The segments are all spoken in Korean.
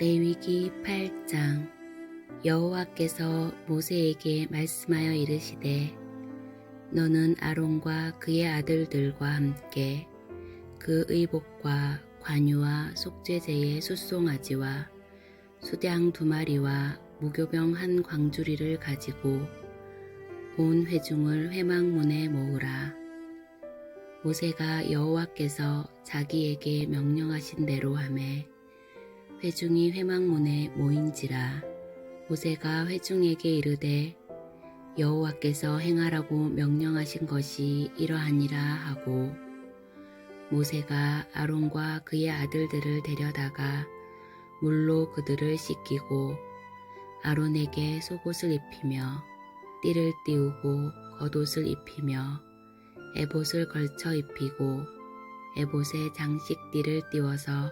레위기 8장 여호와께서 모세에게 말씀하여 이르시되 너는 아론과 그의 아들들과 함께 그 의복과 관유와 속죄제의 숫송아지와 수량 두 마리와 무교병 한 광주리를 가지고 온 회중을 회막문에 모으라. 모세가 여호와께서 자기에게 명령하신 대로 하매 회중이 회막문에 모인지라 모세가 회중에게 이르되 여호와께서 행하라고 명령하신 것이 이러하니라 하고 모세가 아론과 그의 아들들을 데려다가 물로 그들을 씻기고 아론에게 속옷을 입히며 띠를 띄우고 겉옷을 입히며 에봇을 걸쳐 입히고 에봇에 장식띠를 띄워서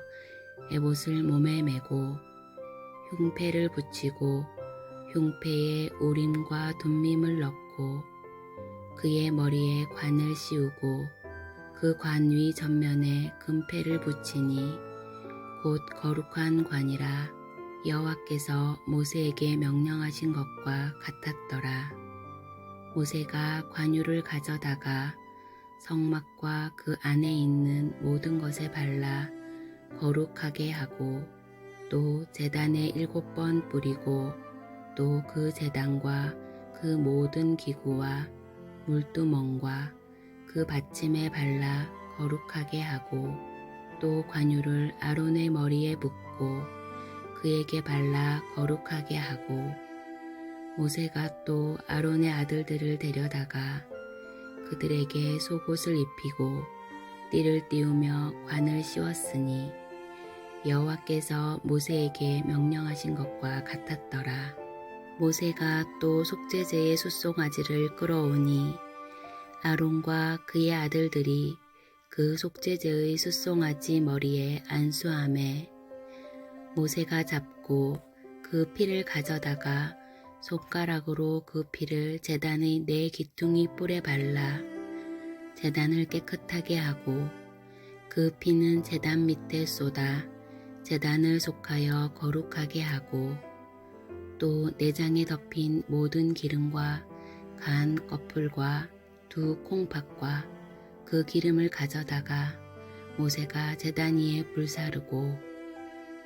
에봇을 몸에 메고 흉패를 붙이고 흉패에 우림과 둠밈을 넣고 그의 머리에 관을 씌우고 그 관 위 전면에 금패를 붙이니 곧 거룩한 관이라 여호와께서 모세에게 명령하신 것과 같았더라. 모세가 관유를 가져다가 성막과 그 안에 있는 모든 것에 발라 거룩하게 하고 또 재단에 일곱 번 뿌리고 또 그 재단과 그 모든 기구와 물두멍과 그 받침에 발라 거룩하게 하고 또 관유를 아론의 머리에 붓고 그에게 발라 거룩하게 하고 모세가 또 아론의 아들들을 데려다가 그들에게 속옷을 입히고 띠를 띄우며 관을 씌웠으니 여호와께서 모세에게 명령하신 것과 같았더라. 모세가 또 속죄제의 숫송아지를 끌어오니 아론과 그의 아들들이 그 속죄제의 숫송아지 머리에 안수함에 모세가 잡고 그 피를 가져다가 손가락으로 그 피를 재단의 네 기퉁이 뿔에 발라 재단을 깨끗하게 하고 그 피는 재단 밑에 쏟아 재단을 속하여 거룩하게 하고 또 내장에 덮인 모든 기름과 간 껍풀과 두 콩팥과 그 기름을 가져다가 모세가 재단 위에 불사르고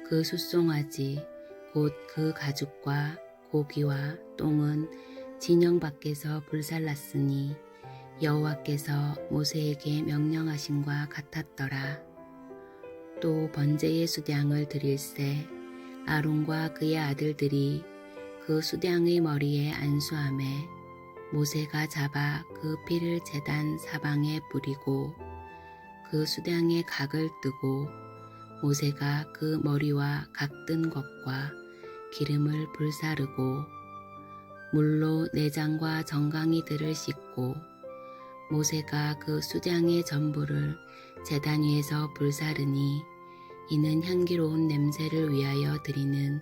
그 숫송아지 곧 그 가죽과 고기와 똥은 진영 밖에서 불살랐으니 여호와께서 모세에게 명령하신과 같았더라. 또 번제의 수량을 드릴새 아론과 그의 아들들이 그 수량의 머리에 안수함에 모세가 잡아 그 피를 재단 사방에 뿌리고 그 수량의 각을 뜨고 모세가 그 머리와 각든 것과 기름을 불사르고 물로 내장과 정강이들을 씻고 모세가 그 수장의 전부를 재단 위에서 불사르니 이는 향기로운 냄새를 위하여 드리는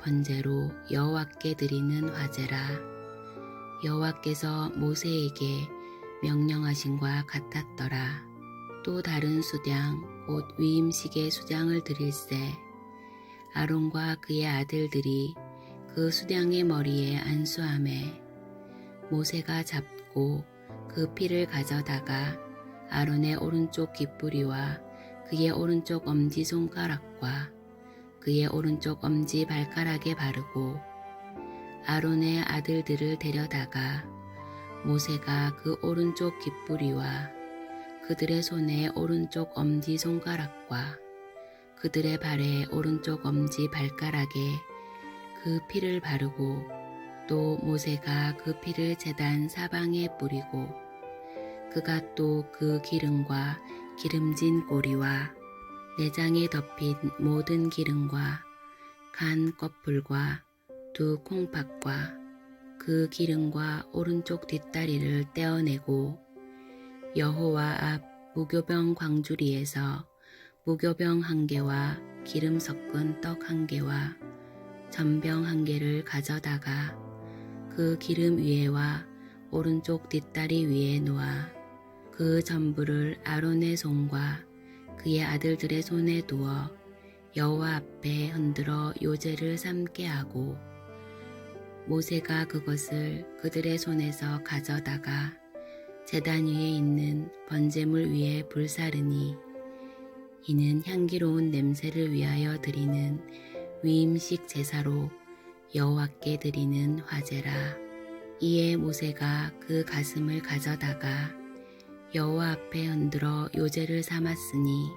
번제로 여호와께 드리는 화제라. 여호와께서 모세에게 명령하신 과 같았더라. 또 다른 수장 곧 위임식의 수장을 드릴새 아론과 그의 아들들이 그 수량의 머리에 안수함에 모세가 잡고 그 피를 가져다가 아론의 오른쪽 깃뿌리와 그의 오른쪽 엄지 손가락과 그의 오른쪽 엄지 발가락에 바르고 아론의 아들들을 데려다가 모세가 그 오른쪽 깃뿌리와 그들의 손에 오른쪽 엄지 손가락과 그들의 발에 오른쪽 엄지 발가락에 그 피를 바르고 또 모세가 그 피를 재단 사방에 뿌리고 그가 또 그 기름과 기름진 꼬리와 내장에 덮인 모든 기름과 간 껍풀과 두 콩팥과 그 기름과 오른쪽 뒷다리를 떼어내고 여호와 앞 무교병 광주리에서 무교병 한 개와 기름 섞은 떡 한 개와 전병 한 개를 가져다가 그 기름 위에와 오른쪽 뒷다리 위에 놓아 그 전부를 아론의 손과 그의 아들들의 손에 두어 여호와 앞에 흔들어 요제를 삼게 하고 모세가 그것을 그들의 손에서 가져다가 제단 위에 있는 번제물 위에 불사르니 이는 향기로운 냄새를 위하여 드리는 위임식 제사로 여호와께 드리는 화제라. 이에 모세가 그 가슴을 가져다가 여호와 앞에 흔들어 요제를 삼았으니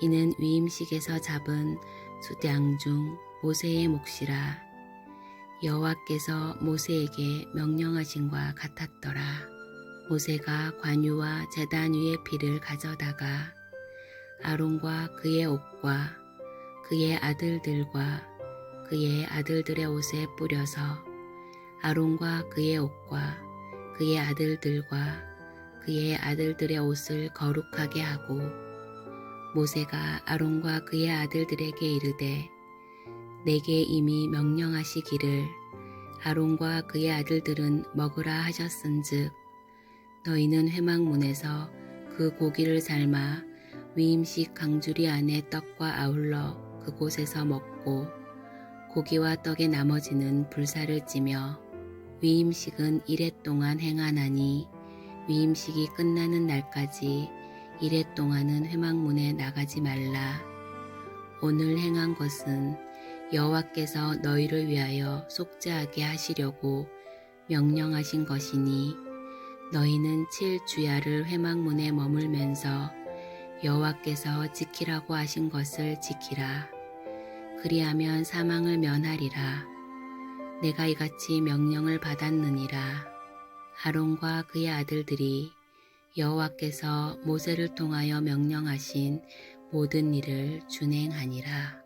이는 위임식에서 잡은 수양 중 모세의 몫이라. 여호와께서 모세에게 명령하신 과 같았더라. 모세가 관유와 제단 위의 피를 가져다가 아론과 그의 옷과 그의 아들들과 그의 아들들의 옷에 뿌려서 아론과 그의 옷과 그의 아들들과 그의 아들들의 옷을 거룩하게 하고 모세가 아론과 그의 아들들에게 이르되 내게 이미 명령하시기를 아론과 그의 아들들은 먹으라 하셨은즉 너희는 회막문에서 그 고기를 삶아 위임식 강주리 안에 떡과 아울러 그곳에서 먹고 고기와 떡의 나머지는 불사를 찌며 위임식은 이래 동안 행하나니 위임식이 끝나는 날까지 이래 동안은 회막문에 나가지 말라. 오늘 행한 것은 여호와께서 너희를 위하여 속죄하게 하시려고 명령하신 것이니 너희는 칠 주야를 회막문에 머물면서 여호와께서 지키라고 하신 것을 지키라. 그리하면 사망을 면하리라. 내가 이같이 명령을 받았느니라. 아론과 그의 아들들이 여호와께서 모세를 통하여 명령하신 모든 일을 준행하니라.